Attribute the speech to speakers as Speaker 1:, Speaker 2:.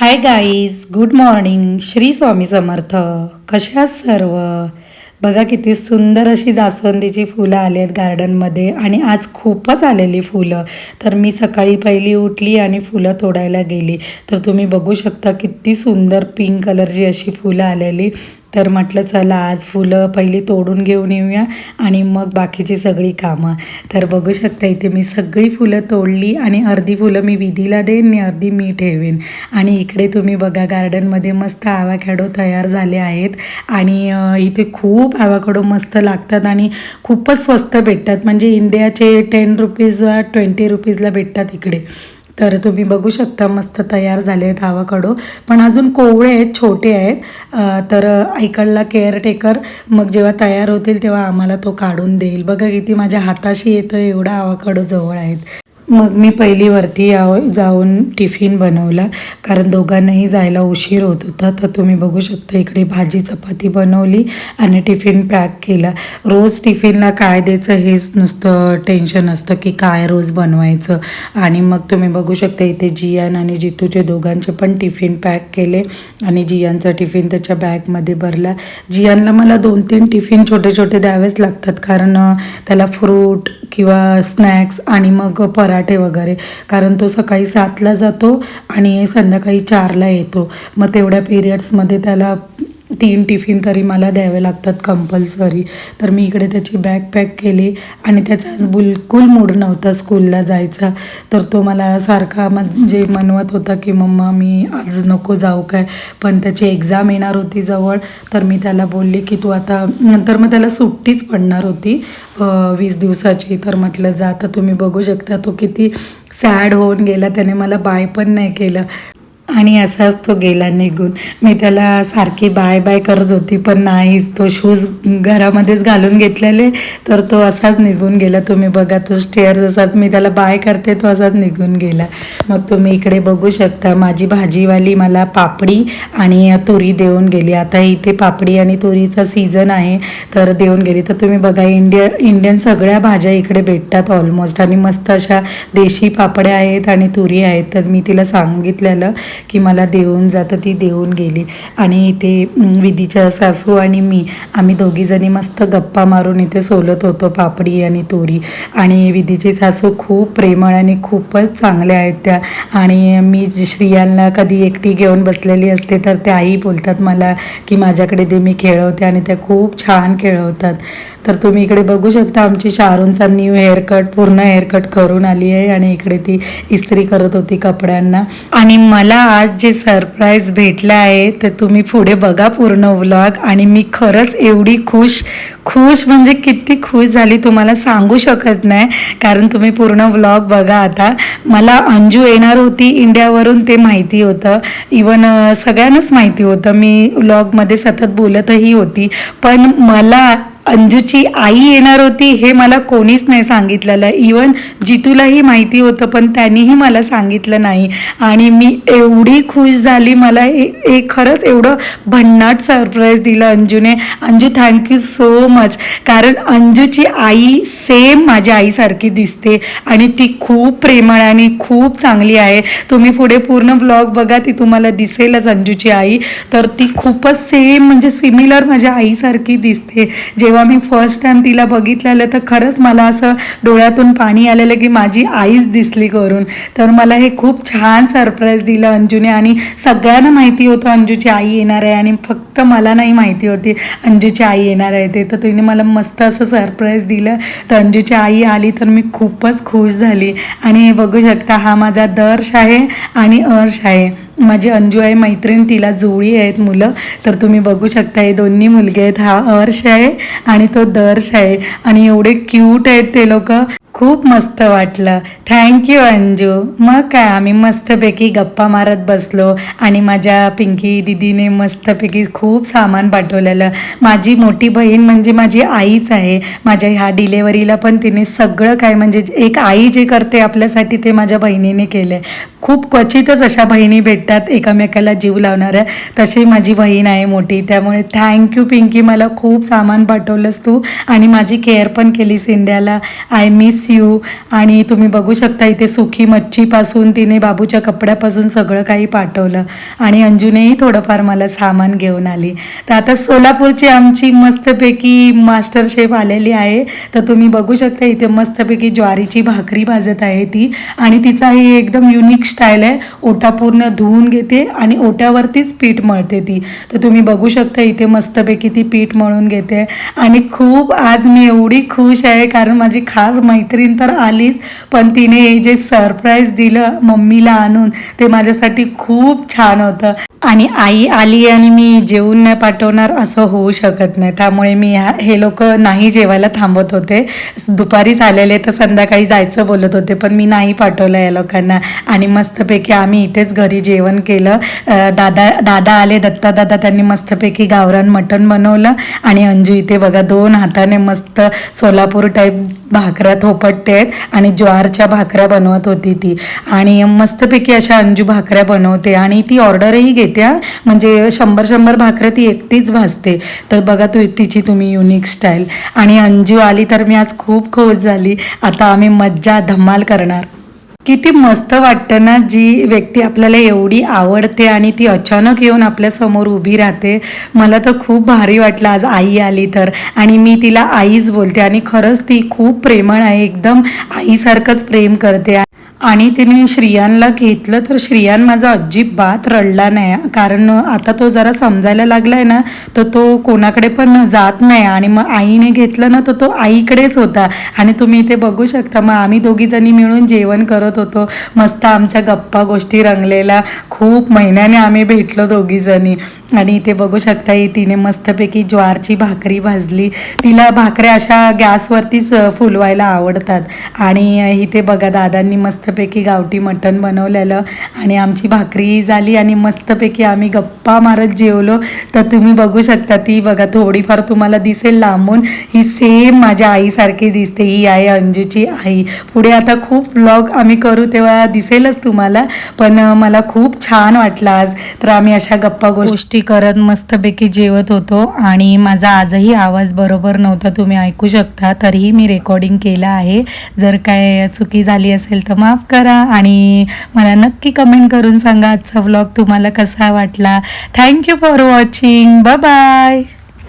Speaker 1: Hi guys good morning Shri Swami Samarth. कशा सर्व? बघा किती सुंदर अशी जास्वंदीची फुलं आली आहेत गार्डनमध्ये आणि आज खूपच आलेली फुलं. तर मी सकाळी पहिली उठली आणि फुलं तोडायला गेली. तर तुम्ही बघू शकता किती सुंदर पिंक कलरची अशी फुलं आलेली. तर म्हटलं चला आज फुलं पहिली तोडून घेऊन येऊया आणि मग बाकीची सगळी कामं. तर बघू शकता इथे मी सगळी फुलं तोडली आणि अर्धी फुलं मी विधीला देईन आणि अर्धी मी ठेवेन. आणि इकडे तुम्ही बघा गार्डनमध्ये मस्त आवाखॅडो तयार झाले आहेत आणि इथे खूप आवाखॅडो मस्त लागतात आणि खूपच स्वस्त भेटतात. म्हणजे इंडियाचे टेन रुपीज ट्वेंटी रुपीजला भेटतात इकडे. तर तुम्ही बघू शकता मस्त तयार झाले आहेत आवाकडो. पण अजून कोवळे आहेत छोटे आहेत. तर ऐकडला केअरटेकर मग जेव्हा तयार होतील तेव्हा आम्हाला तो काढून देईल. बघा किती माझ्या हाताशी येतं एवढा आवाकडो जवळ आहेत. मग मी पहिली वरती याव जाऊन टिफिन बनवला. कारण दोघांनाही जायला उशीर होत होता. तर तुम्ही बघू शकता इकडे भाजी चपाती बनवली आणि टिफिन पॅक केला. रोज टिफिनला काय द्यायचं हेच नुसतं टेन्शन असतं की काय रोज बनवायचं. आणि मग तुम्ही बघू शकता इथे जियान आणि जितूचे दोघांचे पण टिफिन पॅक केले आणि जियानचा टिफिन त्याच्या बॅगमध्ये भरला. जियानला मला दोन तीन टिफिन छोटे छोटे द्यावेच लागतात. कारण त्याला फ्रूट किंवा स्नॅक्स आणि मग पराठे वगैरे. कारण तो सकाळी सातला जातो आणि संध्याकाळी चारला येतो. मग तेवढ्या पिरियड्समध्ये त्याला तीन टिफिन तरी मला द्यावे लागतात कंपल्सरी तर मी इकडे त्याची बॅग पॅक केली आणि त्याचा आज बिलकुल मूड नव्हता स्कूलला जायचा. तर तो मला सारखा म्हणजे मनवत होता की मम्मा मी आज नको जाऊ काय? पण त्याची एक्झाम येणार होती जवळ. तर मी त्याला बोलली की तू आता नंतर मग त्याला सुट्टीच पडणार होती वीस दिवसाची. तर म्हटलं जा तर तुम्ही बघू शकता तो किती सॅड होऊन गेला. त्याने मला बाय पण नाही केलं. आणि असाच तो गेला निघून. मी त्याला सारखी बाय बाय करत होती पण नाहीच. तो शूज घरामध्येच घालून घेतलेले तर तो असाच निघून गेला. तुम्ही बघा तो स्टेअर जसाच मी त्याला बाय करते तो असाच निघून गेला. मग तुम्ही इकडे बघू शकता माझी भाजीवाली मला पापडी आणि तुरी देऊन गेली. आता इथे पापडी आणि तुरीचा सीझन आहे तर देऊन गेली. तर तुम्ही बघा इंडिया इंडियन सगळ्या भाज्या इकडे भेटतात ऑलमोस्ट आणि मस्त अशा देशी पापड्या आहेत आणि तुरी आहेत. तर मी तिला सांगितलेलं की मला देऊन जा तर ती देऊन गेली. आणि इथे विधीच्या सासू आणि मी आम्ही दोघीजणी मस्त गप्पा मारून इथे सोलत होतो पापडी आणि तोरी. आणि विधीची सासू खूप प्रेमळ आणि खूपच चांगल्या आहेत त्या. आणि मी श्रियांना कधी एकटी घेऊन बसलेली असते तर त्याही बोलतात मला की माझ्याकडे ते मी खेळवते आणि त्या खूप छान खेळवतात. तर तुम्ही इकडे बघू शकता आमची शाहरूनचा न्यू हेअरकट पूर्ण हेअरकट करून आली आहे. आणि इकडे ती इस्त्री करत होती कपड्यांना. आणि मला आज जे सरप्राईज भेटलं आहे तर तुम्ही पुढे बघा पूर्ण व्लॉग आणि मी खरंच एवढी खुश खुश म्हणजे किती खुश झाली तुम्हाला सांगू शकत नाही. कारण तुम्ही पूर्ण व्लॉग बघा आता. मला अंजू येणार होती इंडियावरून ते माहिती होतं. इवन सगळ्यांनाच माहिती होतं. मी व्लॉगमध्ये सतत बोलतही होती. पण मला अंजूची आई येणार होती हे मला कोणीच नाही सांगितलेलं. इवन जितूलाही माहिती होतं पण त्यांनीही मला सांगितलं नाही. आणि मी एवढी खुश झाली मला ए- एक खरंच एवढं भन्नाट सरप्राईज दिलं अंजूने. Anju thank you so much कारण अंजूची आई सेम माझ्या आईसारखी दिसते आणि ती खूप प्रेमळ आणि खूप चांगली आहे. तुम्ही पुढे पूर्ण ब्लॉग बघा ती तुम्हाला दिसेलच अंजूची आई. तर ती खूपच सेम म्हणजे सिमिलर माझ्या आईसारखी दिसते. जेव्हा मी फर्स्ट टाइम तिला बघितलेलं तर खरंच मला असं डोळ्यातून पाणी आलेलं की माझी आईच दिसली करून. तर मला हे खूप छान सरप्राईज दिलं अंजूने आणि सगळ्यांना माहिती होतं अंजूची आई येणार आहे आणि फक्त मला नाही माहिती होती अंजूची आई येणार आहे ते. तर तिने मला मस्त असं सरप्राईज दिलं. तर अंजूची आई आली तर मी खूपच खुश झाली. आणि हे बघू शकता हा माझा दर्श आहे आणि अर्श आहे. माझी अंजू आहे मैत्रीण तिला जुळी आहेत मुलं. तर तुम्ही बघू शकता हे दोन्ही मुलगे आहेत. हा हर्ष आहे आणि तो दर्श आहे. आणि एवढे क्यूट आहेत ते लोक. खूप मस्त वाटलं. Thank you Anju. मग काय आम्ही मस्तपैकी गप्पा मारत बसलो आणि माझ्या पिंकी दिदीने मस्तपैकी खूप सामान पाठवलेलं. माझी मोठी बहीण म्हणजे माझी आईच आहे. माझ्या ह्या डिलेवरीला पण तिने सगळं काय म्हणजे एक आई जे करते आपल्यासाठी ते माझ्या बहिणीने केलं आहे खूप क्वचितच अशा बहिणी भेटतात एकामेकाला जीव लावणाऱ्या. तशी माझी बहीण आहे मोठी त्यामुळे थँक्यू पिंकी. मला खूप सामान पाठवलंस तू आणि माझी केअर पण केलीस इंडियाला. आय मिस मिस यू आणि तुम्ही बघू शकता इथे सुखी मच्छीपासून तिने बाबूच्या कपड्यापासून सगळं काही पाठवलं. आणि अंजूनेही थोडंफार मला सामान घेऊन आली. तर आता सोलापूरची आमची मस्तपैकी मास्टर शेफ आलेली आहे. तर तुम्ही बघू शकता इथे मस्तपैकी ज्वारीची भाकरी भाजत आहे ती. आणि तिचा ही एकदम युनिक स्टाईल आहे. ओटा पूर्ण धुवून घेते आणि ओट्यावरतीच पीठ मळते ती. तर तुम्ही बघू शकता इथे मस्तपैकी ती पीठ मळून घेते. आणि खूप आज मी एवढी खुश आहे कारण माझी खास मैत्रीण तर आलीच पण तिने जे सरप्राईज दिलं मम्मीला आणून ते माझ्यासाठी खूप छान होतं. आणि आई आली आणि मी जेवून नाही पाठवणार असं होऊ शकत नाही. त्यामुळे मी ह्या हे लोक नाही जेवायला थांबत होते. दुपारीच आलेले तर संध्याकाळी जायचं बोलत होते पण मी नाही पाठवलं या लोकांना. आणि मस्तपैकी आम्ही इथेच घरी जेवण केलं. दादा दादा आले दत्ता दादा त्यांनी मस्तपैकी गावरान मटण बनवलं. आणि अंजू इथे बघा दोन हाताने मस्त सोलापूर टाईप भाकऱ्या थोपटते आहेत आणि ज्वारच्या भाकऱ्या बनवत होती ती. आणि मस्तपैकी अशा अंजू भाकऱ्या बनवते. आणि ती ऑर्डरही घेते. हा. म्हणजे शंभर शंभर भाकरं ती एकटीच भाजते. तर बघा तू तिची तुम्ही युनिक स्टाईल आणि अंजू आली तर मी आज खूप खुश झाली. आता आम्ही मज्जा धमाल करणार. किती मस्त वाटतं ना जी व्यक्ती आपल्याला एवढी आवडते आणि ती अचानक येऊन आपल्यासमोर उभी राहते. मला तर खूप भारी वाटलं आज आई आली तर. आणि मी तिला आईच बोलते आणि खरंच ती खूप प्रेमळ आहे. एकदम आईसारखंच प्रेम करते. आणि तिने श्रियांला घेतलं तर श्रियान माझा अजिबात रडला नाही. कारण आता तो जरा समजायला लागलाय ना तर तो कोणाकडे पण जात नाही. आणि मग आईने घेतलं ना तर तो आईकडेच होता. आणि तुम्ही इथे बघू शकता मग आम्ही दोघीजणी मिळून जेवण करत होतो. मस्त आमच्या गप्पा गोष्टी रंगलेल्या. खूप महिन्याने आम्ही भेटलो दोघीजणी आणि इथे बघू शकता तिने मस्तपैकी ज्वारची भाकरी भाजली. तिला भाकऱ्या अशा गॅसवरतीच फुलवायला आवडतात. आणि इथे बघा दादांनी मस्त मस्तपैकी गावठी मटण बनवलेलं आणि आमची भाकरी झाली आणि मस्तपैकी आम्ही गप्पा मारत जेवलो. तर तुम्ही बघू शकता ती बघा थोडीफार तुम्हाला दिसेल लांबून. ही सेम माझ्या आईसारखी दिसते ही आहे अंजूची आई. पुढे आता खूप ब्लॉग आम्ही करू तेव्हा दिसेलच तुम्हाला पण मला खूप छान वाटलं आज. तर आम्ही अशा गप्पा गोष्टी करत मस्तपैकी जेवत होतो आणि माझा आजही आवाज बरोबर नव्हता तुम्ही ऐकू शकता तरीही मी रेकॉर्डिंग केलं आहे. जर काय चुकी झाली असेल तर माफ करा आणि मला नक्की कमेंट करून सांगा आजचा व्लॉग तुम्हाला कसा वाटला. Thank you for watching bye